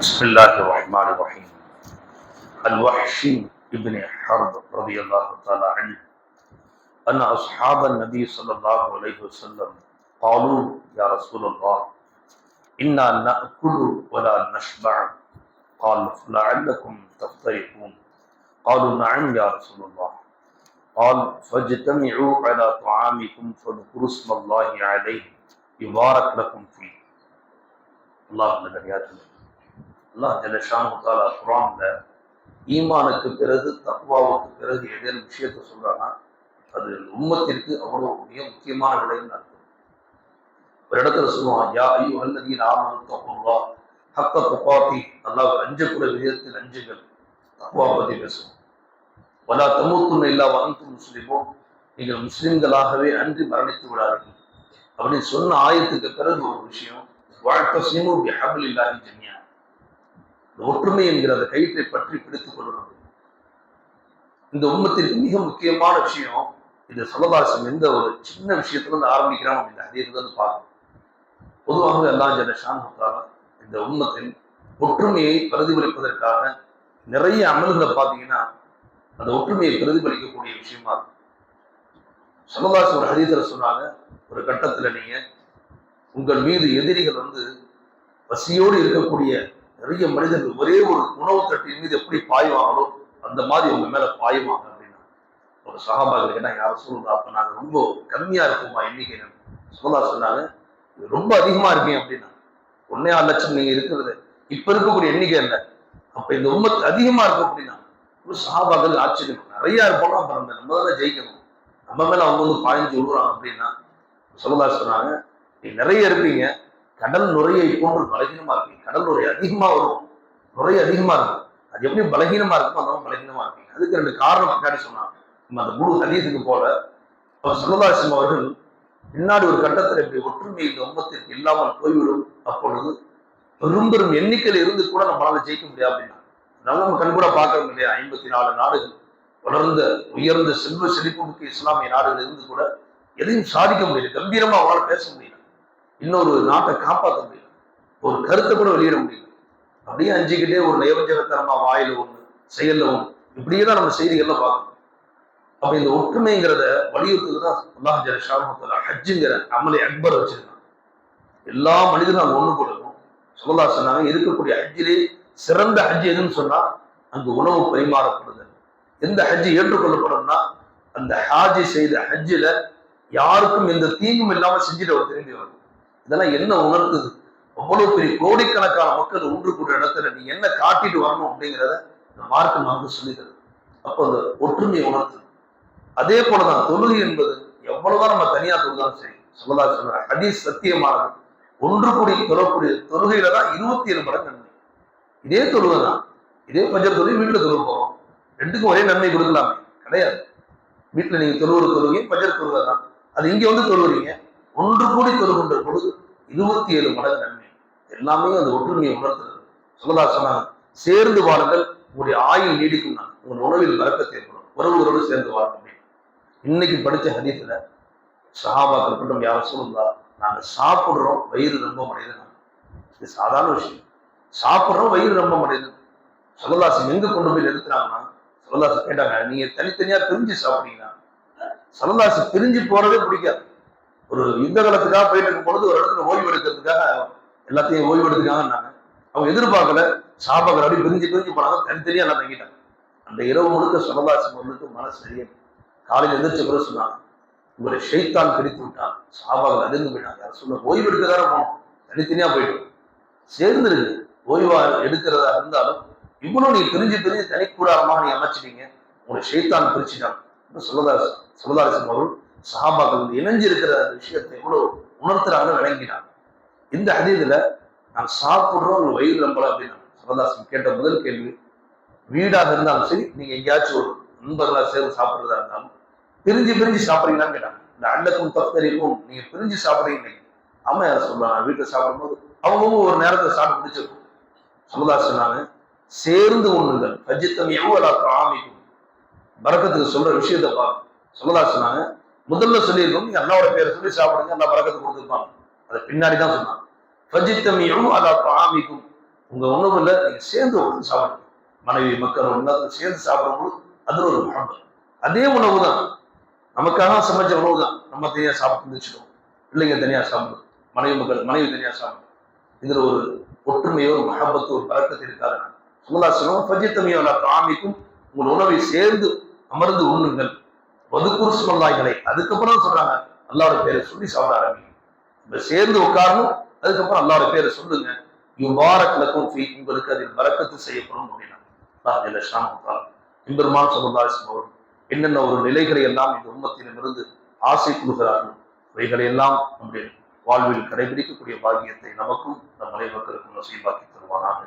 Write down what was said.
بسم الله الرحمن الرحيم. الوحشي بن حرب رضي الله تعالى عنه. أن أصحاب النبي صلى الله عليه وسلم قالوا يا رسول الله إنا نأكل ولا نشبع. قال لعلكم تفترقون. قالوا نعم يا رسول الله. قال فاجتمعوا على طعامكم فاذكروا اسم الله عليه يبارك لكم فيه. الله من الرياض. ஜலஷானு தாலா குரான்ல ஈமானுக்கு பிறகு தக்வாவுக்கு பிறகு ஏதேனும் விஷயத்தை சொல்றானா அது உம்மத்திற்கு அவ்வளவு மிக முக்கியமான விடயம் அர்த்தம் ஒரு இடத்துல சொல்லுவான் யா ஐயோ அல்லதீன் ஆமனு தப்புவா ஹக்க துப்பாத்தி அல்லாஹ் அஞ்சக்கூடிய விதத்தில் அஞ்சுகள் தக்குவா பற்றி பேசுவோம். வலா தமுத்துன்னு இல்லா வந்து முஸ்லிமோ நீங்கள் முஸ்லிம்களாகவே அன்றி மரணித்து விடாதீர்கள். அப்படின்னு சொன்ன ஆயத்துக்கு பிறகு ஒரு விஷயம் வாழ்க்கை செய்யும் பிஹபில் இல்லாஹி ஜமியா ஒற்றுமை என்கிற அந்த கயிற்றை பற்றி பிடித்துக் கொள்ளணும் இந்த உண்மத்திற்கு மிக முக்கியமான விஷயம் இந்த சலதாசம் எந்த ஒரு சின்ன விஷயத்துல இருந்து ஆரம்பிக்கிறான் அப்படின்னு அதே வந்து பார்க்கணும். பொதுவாகவே எல்லா ஜன ஷான் இந்த உண்மத்தில் ஒற்றுமையை பிரதிபலிப்பதற்காக நிறைய அமல்களை பார்த்தீங்கன்னா அந்த ஒற்றுமையை பிரதிபலிக்கக்கூடிய விஷயமா இருக்கும். சலதாசம் ஒரு ஹதீதரை சொன்னாங்க ஒரு கட்டத்துல நீங்க உங்கள் மீது எதிரிகள் வந்து பசியோடு இருக்கக்கூடிய நிறைய மனிதர்கள் ஒரே ஒரு உணவு தட்டின் மீது எப்படி பாய்வாங்களோ அந்த மாதிரி உங்க மேல பாயுவாங்க அப்படின்னா ஒரு சகாபாக்கள் கேட்டா யாரும் சொல்லுங்க அப்ப நாங்க ரொம்ப கம்மியா இருக்குமா எண்ணிக்கை சொல்லா சொன்னாங்க இது ரொம்ப அதிகமா இருக்கீங்க அப்படின்னா ஒன்னே ஆறு லட்சம் நீங்க இருக்கிறது. இப்ப இருக்கக்கூடிய எண்ணிக்கை இல்லை அப்ப இந்த உண்மத்து அதிகமா இருக்கும் அப்படின்னா ஒரு சகாபாக்கள் ஆச்சரியம். நிறைய இருப்போம் அப்புறம் நம்ம தானே ஜெயிக்கணும். நம்ம மேல அவங்க வந்து பாய்ஞ்சு விடுறாங்க அப்படின்னா சொல்லலா சொன்னாங்க நீ நிறைய இருப்பீங்க கடல் நுரையை போன்று பலகீனமா இருப்பீங்க கடல் நுரை அதிகமா வரும். நுரை அதிகமா இருக்கும். அது எப்படி பலகீனமா இருக்கும் அந்த பலகீனமா இருப்பீங்க அதுக்கு ரெண்டு காரணம் பின்னாடி சொன்னாங்க. நம்ம அந்த முழு ஹதீஸுக்கு போல அவர் சொல்லதாசிம் அவர்கள் பின்னாடி ஒரு கட்டத்தில் இப்படி ஒற்றுமை இந்த உம்மத்திற்கு இல்லாமல் போய்விடும். அப்பொழுது பெரும் பெரும் எண்ணிக்கையில் இருந்து கூட நம்மளால ஜெயிக்க முடியாது அப்படின்னா. அதனால நம்ம கண் கூட பார்க்கறது இல்லையா? ஐம்பத்தி நாலு நாடுகள் வளர்ந்த உயர்ந்த செல்வ செழிப்புமிக்க இஸ்லாமிய நாடுகள் இருந்து கூட எதையும் சாதிக்க முடியல. கம்பீரமா அவங்களால பேச முடியல. இன்னொரு நாட்டை காப்பாற்ற முடியல. ஒரு கருத்தை கூட வெளியிட முடியல. அப்படியே அஞ்சுக்கிட்டே ஒரு நயவஞ்சகத்தனமா வாயில ஒண்ணு செயல்ல ஒண்ணு இப்படியே தான் நம்ம செய்திகள்ல பார்க்கணும். அப்ப இந்த ஒற்றுமைங்கிறத வலியுறுத்துக்கு தான் அல்லாஹ் ஷாமத்துல ஹஜ்ஜுங்கிற அமலை அக்பர் வச்சிருக்கான். எல்லா மனிதனும் அங்க ஒண்ணு கொடுக்கும் சொல்லா சொன்னாங்க இருக்கக்கூடிய ஹஜ்ஜிலே சிறந்த ஹஜ் எதுன்னு சொன்னா அங்கு உணவு பரிமாறப்படுது எந்த ஹஜ்ஜு ஏற்றுக்கொள்ளப்படும்னா அந்த ஹாஜி செய்த ஹஜ்ஜில யாருக்கும் எந்த தீங்கும் இல்லாம செஞ்சுட்டு அவர் திரும்பி வரும் இதெல்லாம் என்ன உணர்த்துது? அவ்வளவு பெரிய கோடிக்கணக்கான மக்கள் ஒன்று கூடிய இடத்துல நீ என்ன காட்டிட்டு வரணும் அப்படிங்கிறத இந்த மார்க்கம் நமக்கு சொல்லுகிறது அப்போ அந்த ஒற்றுமையை உணர்த்து. அதே போலதான் தொழுகை என்பது எவ்வளவுதான் நம்ம தனியா தொழுதாலும் சரி சொல்லலா சொல்ற ஹதீஸ் சத்தியமானது. ஒன்று கூடி தொழக்கூடிய தொழுகையில தான் இருபத்தி ஏழு மடங்கு நன்மை. இதே தொழுகை தான். இதே பஞ்சர் தொழுகை வீட்டுல தொழுக போறோம். ரெண்டுக்கும் ஒரே நன்மை கொடுக்கலாமே. கிடையாது. வீட்டுல நீங்க தொழுவுற தொழுகை பஞ்சர் தொழுகை தான். அது இங்க வந்து தொழுவுறீங்க. ஒன்று கூடி தொழுகின்ற பொழுது இருபத்தி ஏழு மடங்கு நன்மை. எல்லாமே அந்த ஒற்றுமையை உணர்த்துறது. சொல்லலா சொன்னாங்க சேர்ந்து வாருங்கள் உங்களுடைய ஆயுள் நீடிக்கும் நான் உங்கள் உணவில் வரக்கத்தை ஏற்படும். உறவுகளோடு சேர்ந்து வாருங்க இன்னைக்கு படிச்ச ஹதீத்துல சஹாபாக்கள் மட்டும் யாரும் சொல்லுங்களா நாங்க சாப்பிடுறோம் வயிறு ரொம்ப மடையுது இது சாதாரண விஷயம். சாப்பிட்றோம் வயிறு ரொம்ப மடையுது சொல்லலாசம் எங்க கொண்டு போய் நிறுத்துறாங்கன்னா சொல்லலாசம் கேட்டாங்க நீங்க தனித்தனியா பிரிஞ்சு சாப்பிட்டீங்கன்னா சலந்தாசு பிரிஞ்சு போறதே பிடிக்காது. ஒரு யுத்த காலத்துக்காக போயிட்டு இருக்கும் பொழுது ஒரு இடத்துல ஓய்வு எடுக்கிறதுக்காக எல்லாத்தையும் ஓய்வு எடுத்துக்காங்கன்னாங்க அவங்க எதிர்பார்க்கல சாபகர் அப்படி பிரிஞ்சு பிரிஞ்சு போனாங்க. தனித்தனியா எல்லாம் தங்கிட்டாங்க. அந்த இரவு முழுக்க சலதாசம் வந்துட்டு மனசு சரியா காலையில் எந்திரிச்ச பிறகு சொன்னாங்க உங்களை ஷெய்தான் பிடித்து விட்டான். சாபாக்கள் அதிர்ந்து போயிட்டாங்க. யாரும் சொல்ல ஓய்வு எடுக்க தானே போனோம். தனித்தனியா போயிட்டோம். சேர்ந்துருக்கு ஓய்வா எடுக்கிறதா இருந்தாலும் இவ்வளவு நீ பிரிஞ்சு பிரிஞ்சு தனிக்கூடாரமாக நீ அமைச்சிட்டீங்க. உங்களை ஷெய்தான் பிரிச்சுட்டான் சொல்லதாஸ் சொல்லதாசன் அவர்கள் சஹாபாக்கள் இணைஞ்சு இருக்கிற விஷயத்தை எவ்வளவு உணர்த்துறாங்க விளங்கினாங்க இந்த அதிதில நான் சாப்பிட்றோம் உங்க வயிறு நம்பல அப்படின்னா சரதாசன் கேட்ட முதல் கேள்வி வீடாக இருந்தாலும் சரி நீங்க எங்கேயாச்சும் ஒரு நண்பர்களா சேர்ந்து சாப்பிடுறதா இருந்தாலும் பிரிஞ்சு பிரிஞ்சு சாப்பிட்றீங்களான்னு கேட்டாங்க. இந்த அண்டக்கும் தப்தரிக்கும் நீங்க பிரிஞ்சு சாப்பிட்றீங்க. அம்மா யார சொல்லுவாங்க வீட்டில் சாப்பிடும்போது அவங்கவுங்க ஒரு நேரத்தை சாப்பிட்டு பிடிச்சிருக்கும் சுமதாஸ் சொன்னாங்க சேர்ந்து உண்ணுங்கள். பஜித்தம் எவ்வளோ ஆமிக்கும் பறக்கத்துக்கு சொல்ற விஷயத்த பாருங்க. சுமதாஸ் சொன்னாங்க முதல்ல சொல்லியிருக்கோம். நீங்க அண்ணாவோட பேரை சொல்லி சாப்பிடுங்க. அல்லா பறக்கத்து கொடுத்துருப்பாங்க. அதை பின்னாடி தான் சொன்னாங்க. ஃபஜித்தம் அதா பாமிக்கும் உங்க உணவுல நீங்க சேர்ந்து ஒன்று சாப்பிடுங்க மனைவி மக்கள் ஒன்றா சேர்ந்து சாப்பிடும்போது அது ஒரு மரபு அதே உணவு தான் நமக்காக சமைச்ச உணவு தான் நம்ம தனியா சாப்பிட்டு இருந்துச்சிடும் பிள்ளைங்க தனியா சாப்பிடும் மனைவி மக்கள் மனைவி தனியா சாப்பிடும் இதுல ஒரு ஒற்றுமையோ ஒரு மகபத்து ஒரு பழக்கத்தை இருக்காது. சுமதாசனம் பஜித்தமையோட காமிக்கும் உங்கள் உணவை சேர்ந்து அமர்ந்து உண்ணுங்கள். வதுக்குரு சுமல்லாய்களை அதுக்கப்புறம் சொல்றாங்க. அல்லாவோட பேரை சொல்லி சாப்பிட ஆரம்பிக்கும் இப்ப சேர்ந்து உட்காரணும் அதுக்கப்புறம் அல்லாவோட பேரை சொல்லுங்க. இவ்வாரக்கிழக்கும் ஃபீ உங்களுக்கு அதில் வரக்கத்து செய்யப்படும் அப்படின்னா அல்லாஹ் ஷாமுத்தால் ஷானுஹு எம்பெருமான் சமுதாயம் அவர்கள் என்னென்ன ஒரு நிலைகளை எல்லாம் இந்த உம்மத்திடமிருந்து ஆசை கொடுக்கிறார்கள் இவைகளை எல்லாம் நம்முடைய வாழ்வில் கடைபிடிக்கக்கூடிய பாக்கியத்தை நமக்கும் நம் அனைவருக்கும் நசீபாக்கி தருவானாக.